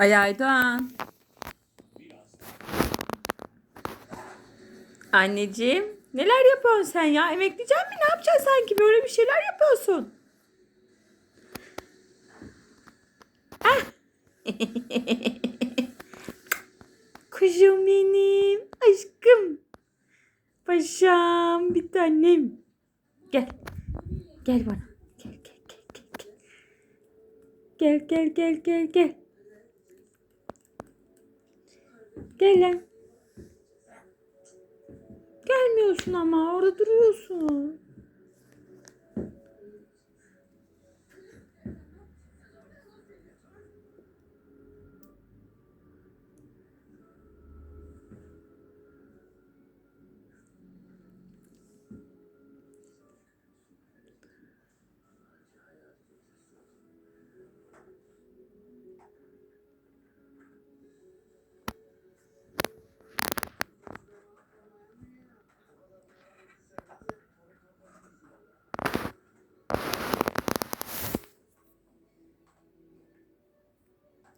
Aydoğan. Anneciğim neler yapıyorsun sen ya? Emekleyecek mi? Ne yapacaksın sanki? Böyle bir şeyler yapıyorsun. Ah. Kuşum benim. Aşkım. Paşam bir tanem. Gel. Gel bana. Gel gel gel gel. Gel gel gel gel gel. Gel lan. Gelmiyorsun ama orada duruyorsun.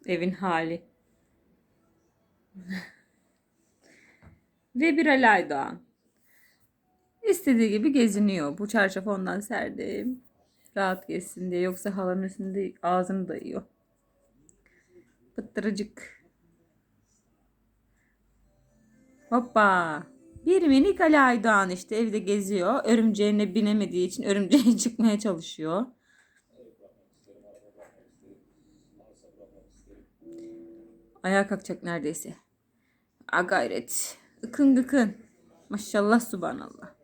Evin hali. Ve bir Ali Aydoğan. İstediği gibi geziniyor. Bu çarşafı ondan serdim. Rahat gezsin diye. Yoksa halanın üstünde ağzını dayıyor. Pıttırıcık. Hoppa. Bir minik Ali Aydoğan işte evde geziyor. Örümceğine binemediği için örümceğe çıkmaya çalışıyor. Ayağa kalkacak neredeyse. A gayret. Ikın gıkın. Maşallah subhanallah.